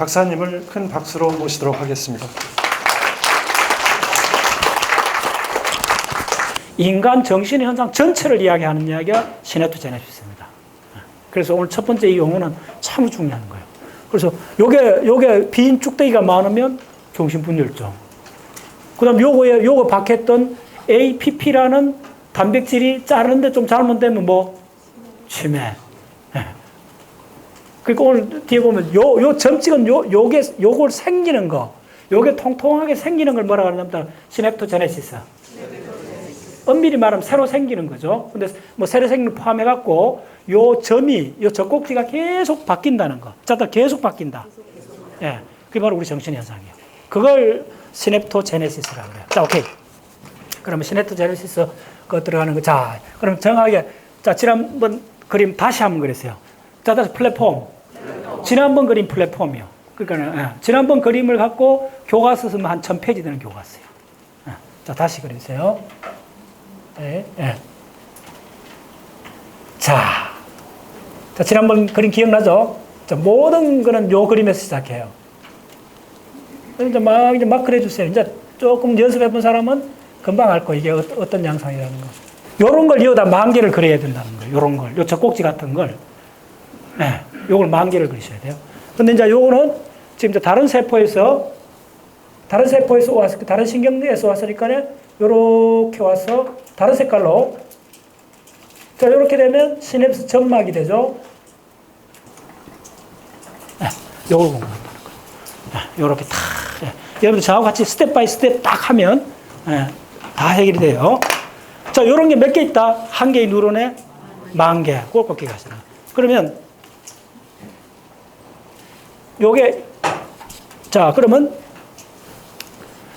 박사님을 큰 박수로 모시도록 하겠습니다. 인간 정신의 현상 전체를 이야기하는 이야기가 시네토 제네시스입니다. 그래서 오늘 첫 번째 이 용어는 참 중요한 거예요. 그래서 요게 요게 빈 쭉대기가 많으면 경신분열증. 그다음 요거에 요거 박혔던 APP라는 단백질이 자르는데 좀 잘못되면 뭐 치매. 예. 그러니까 오늘 뒤에 보면 요 요 점찍은 요 요게 요걸 생기는 거. 요게 통통하게 생기는 걸 뭐라 그러냐면 시냅토제네시스. 엄밀히 말하면 새로 생기는 거죠. 근데 뭐 새로 생기는 걸 포함해갖고 요 점이, 요 젖꼭지가 계속 바뀐다는 거. 자다 계속 바뀐다. 예. 그게 바로 우리 정신 현상이에요. 그걸 시냅토제네시스라고 그래요. 자, 오케이. 그러면 시냅토제네시스 그 들어가는 거. 자, 그럼 정확하게. 자, 지난번 그림 다시 한번 그랬어요. 자, 다시 플랫폼. 지난번 그림 플랫폼이요. 그러니까, 예. 지난번 그림을 갖고 교과서 쓰면 한 1000페이지 되는 교과서예요. 예. 자, 다시 그려주세요. 네, 예. 자, 자, 지난번 그림 기억나죠? 자, 모든 거는 요 그림에서 시작해요. 이제 막, 이제 막 그려주세요. 이제 조금 연습해 본 사람은 금방 알 거, 이게 어, 어떤 양상이라는 거. 요런 걸 이어다 만 개를 그려야 된다는 거예요. 요런 걸. 요 젖꼭지 같은 걸. 네, 요걸 만 개를 그리셔야 돼요. 근데 이제 요거는 지금 이제 다른 세포에서, 다른 세포에서 왔을, 다른 신경계에서 왔으니까 요렇게 와서 다른 색깔로 자, 이렇게 되면 시냅스 점막이 되죠. 네, 요걸 공부한다는 거예요. 네, 요렇게 탁. 네. 여러분들 저하고 같이 스텝 바이 스텝 딱 하면 네, 다 해결이 돼요. 자, 요런 게 몇 개 있다? 한 개의 뉴런에 만 개. 꼴꼴기 가시나. 그러면 요게 자, 그러면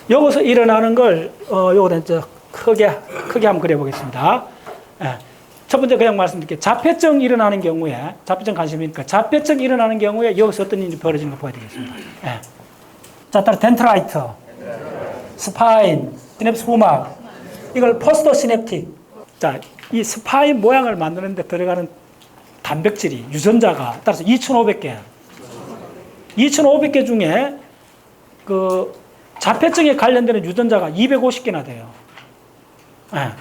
여기서 일어나는 걸 어, 요거는 이제 크게 크게 한번 그려 보겠습니다. 예. 첫 번째 그냥 말씀드릴게요. 자폐증 일어나는 경우에 자폐증 관심이니까 자폐증 일어나는 경우에 여기서 어떤 일이 벌어지는 거 봐야 되겠습니다. 예. 자, 따라 덴트라이트, 스파인, 시냅스 후막, 이걸 포스터 시냅틱. 자, 이 스파인 모양을 만드는데 들어가는 단백질이 유전자가 따라서 2,500개. 2,500개 중에 그 자폐증에 관련되는 유전자가 250개나 돼요. 예.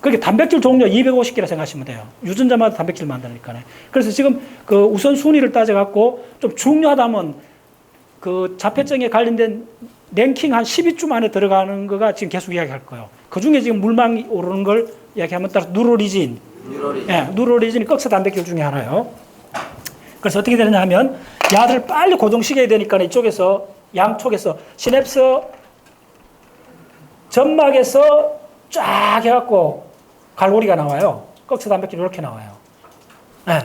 그게 단백질 종류 250개라 생각하시면 돼요. 유전자마다 단백질 만드니까요. 그래서 지금 그 우선 순위를 따져갖고 좀 중요하다면 그 자폐증에 관련된 랭킹 한 10위쯤 안에 들어가는 거가 지금 계속 이야기할 거예요. 그 중에 지금 물망이 오르는 걸 이야기하면 따라 누로리진. 뉴럴이 예, 누로리진이 꺽쇠 단백질 중에 하나예요. 그래서 어떻게 되느냐 하면 야를 빨리 고정시켜야 되니까 이쪽에서 양쪽에서 시냅스 점막에서 쫙 해갖고 갈고리가 나와요. 꺽쇠 단백질 이렇게 나와요. 예.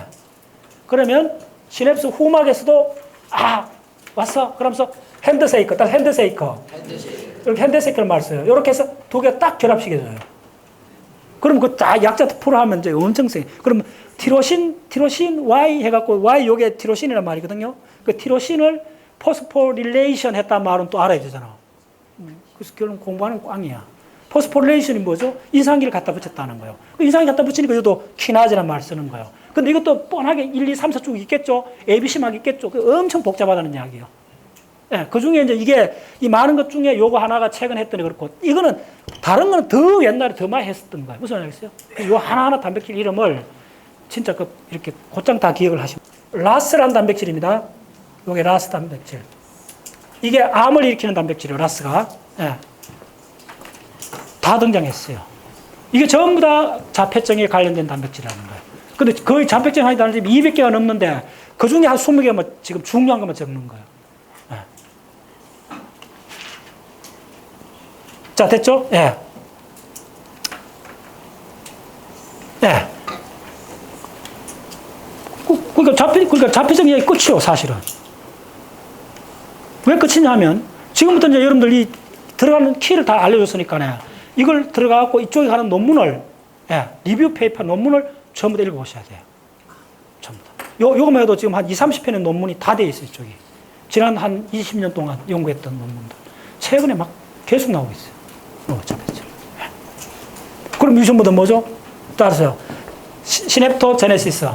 그러면 시냅스 후막에서도 아 왔어. 그러면서 핸드세이커, 딱 핸드세이커. 핸드쉐이크 이렇게 핸드세이커를 말 써요. 이렇게 해서 두 개 딱 결합시켜줘요. 그럼 그딱 약자 풀어하면 이제 엄청 세. 그럼 티로신, 티로신 Y 해갖고 Y 요게 티로신이란 말이거든요. 그 티로신을 포스포릴레이션 했단 말은 또 알아야 되잖아. 그래서 결론 공부하는 꽝이야. 포스포릴레이션이 뭐죠? 인상기를 갖다 붙였다는 거예요. 그 인상기 갖다 붙이니까 이것도 키나즈란 말 쓰는 거예요. 근데 이것도 뻔하게 1, 2, 3, 4쭉 있겠죠? ABC막 있겠죠? 그 엄청 복잡하다는 이야기예요. 예, 그 중에 이제 이게 이 많은 것 중에 요거 하나가 최근 했더니 그렇고 이거는 다른 거는 더 옛날에 더 많이 했었던 거예요. 무슨 말이겠어요? 요 하나하나 단백질 이름을 진짜 그 이렇게 곧장 다 기억을 하시면 라스란 단백질입니다. 요게 라스 단백질. 이게 암을 일으키는 단백질이에요. 라스가. 예. 다 등장했어요. 이게 전부 다 자폐증에 관련된 단백질이라는 거예요. 근데 거의 자폐증 하는 단백질이 200개가 넘는데 그 중에 한 20개만 지금 중요한 것만 적는 거예요. 예. 자, 됐죠? 예. 예. 그- 그러니까 자폐, 그러니까 자폐증 이야기 끝이요, 사실은. 왜 끝이냐 하면, 지금부터 이제 여러분들 이 들어가는 키를 다 알려줬으니까요. 이걸 들어가고 이쪽에 가는 논문을, 예, 리뷰 페이퍼 논문을 전부 다 읽어보셔야 돼요. 전부 다. 요, 요거만 해도 지금 한 2, 30편의 논문이 다 돼 있어요, 이쪽에. 지난 한 20년 동안 연구했던 논문들. 최근에 막 계속 나오고 있어요. 어, 자폐증. 예. 그럼 유전보다 뭐죠? 따라서요. 시, 시냅토제네시스.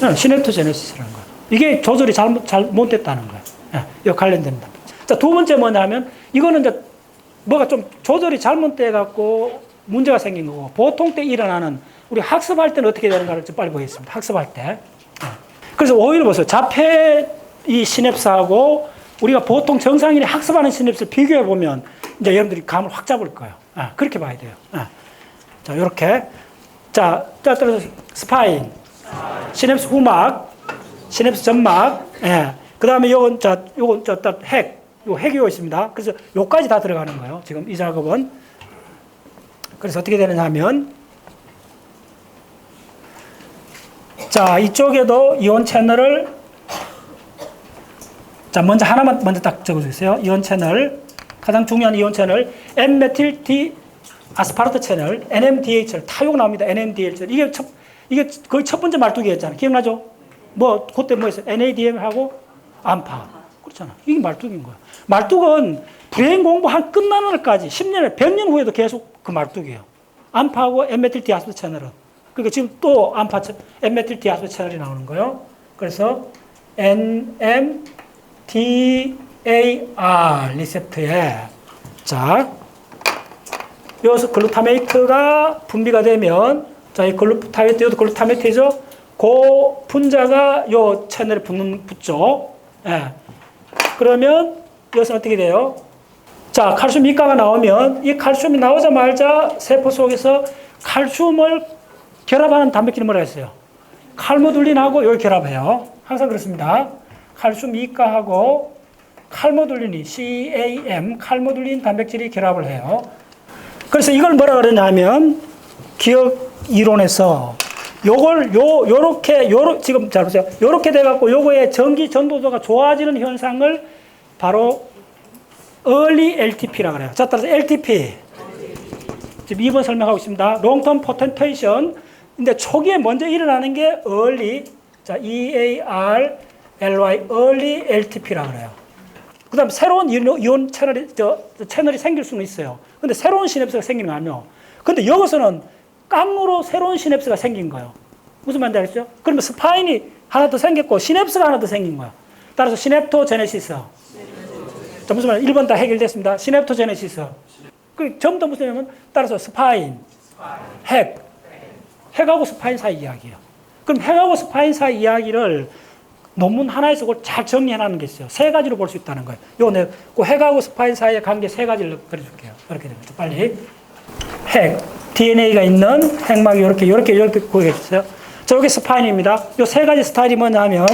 네, 시냅토제네시스라는 거예요. 이게 조절이 잘못, 잘못됐다는 거예요. 예, 이거 관련됩니다. 자, 두 번째 뭐냐면, 이거는 이제 뭐가 좀 조절이 잘못돼갖고 문제가 생긴 거고, 보통 때 일어나는, 우리 학습할 때는 어떻게 되는가를 좀 빨리 보겠습니다. 학습할 때. 예. 그래서 오히려 보세요. 자폐 이 시냅스하고 우리가 보통 정상인이 학습하는 시냅스를 비교해 보면 이제 여러분들이 감을 확 잡을 거예요. 아, 그렇게 봐야 돼요. 아. 자, 이렇게. 자, 자, 따라서 스파인, 시냅스 후막, 시냅스 점막, 예. 그 다음에 요건, 자, 요건, 저, 딱 핵, 요 핵이 요 있습니다. 그래서 요까지 다 들어가는 거예요. 지금 이 작업은. 그래서 어떻게 되느냐 하면, 자, 이쪽에도 이온 채널을 자, 먼저 하나만 먼저 딱 적어주세요. 이온 채널. 가장 중요한 이온 채널. N메틸 D 아스파르트 채널. NMDH를 타용 나옵니다. NMDH를. 이게 첫, 이게 거의 첫 번째 말뚝이었잖아요. 기억나죠? 뭐, 그때 뭐 했어요? NADM하고 암파. 그렇잖아. 이게 말뚝인 거야. 말뚝은 불행 공부 한 끝나는 날까지 10년에 100년 후에도 계속 그 말뚝이에요. 암파하고 N메틸 디아스파르트 채널은. 그러니까 지금 또 암파, 채- N메틸 디아스파르트 채널이 나오는 거예요. 그래서 NM DAR 리셉트에 자 여기서 글루타메이트가 분비가 되면 자 이 글루타메이트 이것도 글루타메이트죠. 그 분자가 요 채널에 붙는 붙죠. 예. 그러면 여기서 어떻게 돼요? 자 칼슘 이가가 나오면 이 칼슘이 나오자마자 세포 속에서 칼슘을 결합하는 단백질이 뭐라 했어요? 칼모둘린하고 여기 결합해요. 항상 그렇습니다. 칼슘 이가하고 칼모둘린이 CAM 칼모둘린 단백질이 결합을 해요. 그래서 이걸 뭐라 그러냐면 기억 이론에서 요걸 요 요렇게 요렇 지금 잘 보세요. 요렇게 돼 갖고 요거의 전기 전도도가 좋아지는 현상을 바로 early LTP라 그래요. 자, 따라서 LTP. 지금 2번 설명하고 있습니다. long-term potentiation. 근데 초기에 먼저 일어나는 게 early. 자, EAR LY early LTP라 그래요. 그다음 새로운 이온, 채널이 저, 저 채널이 생길 수는 있어요. 근데 새로운 시냅스가 생기는 거 아니에요. 근데 여기서는 깡으로 새로운 시냅스가 생긴 거예요. 무슨 말인지 알겠죠? 그러면 스파인이 하나 더 생겼고 시냅스가 하나 더 생긴 거예요. 따라서 시냅토제네시스. 자, 무슨 말? 1번 다 해결됐습니다. 시냅토제네시스. 그다 무슨 말이냐면 따라서 스파인, 핵, 핵하고 스파인 사이 이야기예요. 그럼 핵하고 스파인 사이 이야기를 논문 하나에서 그걸 잘 정리해놓는 게 있어요. 세 가지로 볼 수 있다는 거예요. 요, 내, 그 핵하고 스파인 사이의 관계 세 가지를 그려줄게요. 이렇게 됩니다. 빨리. 핵, DNA가 있는 핵막이 이렇게, 이렇게, 이렇게 구해주세요. 자, 여기 스파인입니다. 요세 가지 스타일이 뭐냐 하면,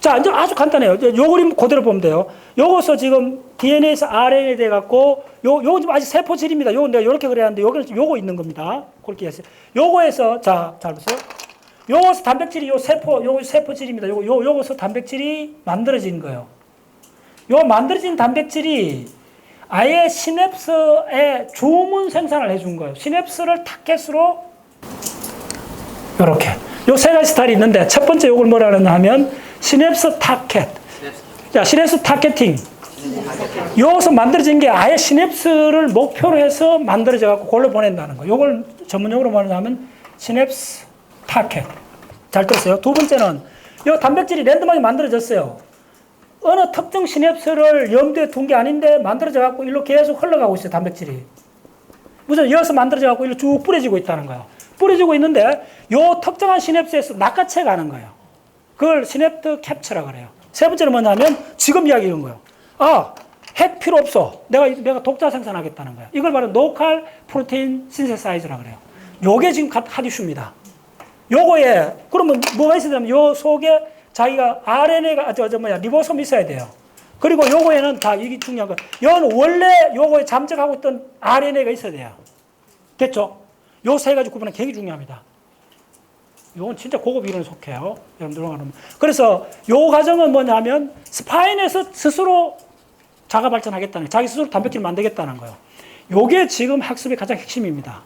자, 이제 아주 간단해요. 요 그림 그대로 보면 돼요. 요거서 지금 DNA에서 RNA 돼 갖고, 요, 요거 지금 아직 세포질입니다. 요거 내가 요렇게 그려놨는데, 지금 요거 있는 겁니다. 그렇게 했어요. 요거에서, 자, 잘 보세요. 요거서 단백질이 요 세포, 요거 세포질입니다. 요거, 요, 요거서 단백질이 만들어진 거예요. 요 만들어진 단백질이 아예 시냅스에 주문 생산을 해준 거예요. 시냅스를 타켓으로 요렇게. 요 세 가지 스타일이 있는데 첫 번째 요걸 뭐라 그러냐 하면 시냅스 타켓. 자, 시냅스 타켓팅. 여기서 만들어진 게 아예 시냅스를 목표로 해서 만들어져 갖고 골로 보낸다는 거. 요걸 전문용어로 말하면 시냅스 타켓. 잘 들었어요? 두 번째는 요 단백질이 랜덤하게 만들어졌어요. 어느 특정 시냅스를 염두에 둔 게 아닌데 만들어져 갖고 일로 계속 흘러가고 있어요, 단백질이. 무슨 여기서 만들어져 갖고 일로 쭉 뿌려지고 있다는 거예요. 뿌려지고 있는데 요 특정한 시냅스에서 낚아채 가는 거예요. 그걸 시냅트 캡처라 그래요. 세 번째는 뭐냐면 지금 이야기 이런 거예요. 아, 핵 필요 없어. 내가 내가 독자 생산하겠다는 거예요. 이걸 바로 노칼 프로테인 신세사이즈라 그래요. 요게 지금 핫- 핫이슈입니다. 요거에 그러면 뭐가 있어야 되냐면 요 속에 자기가 RNA가 저, 저 뭐야 리보솜 있어야 돼요. 그리고 요거에는 다 이게 중요한 거. 요는 원래 요거에 잠적하고 있던 RNA가 있어야 돼요. 됐죠? 요 세 가지 구분은 굉장히 중요합니다. 요건 진짜 고급 이론에 속해요. 여러분들 하면. 그래서 요 과정은 뭐냐면 스파인에서 스스로 자가 발전하겠다는 자기 스스로 단백질을 만들겠다는 거예요. 요게 지금 학습의 가장 핵심입니다.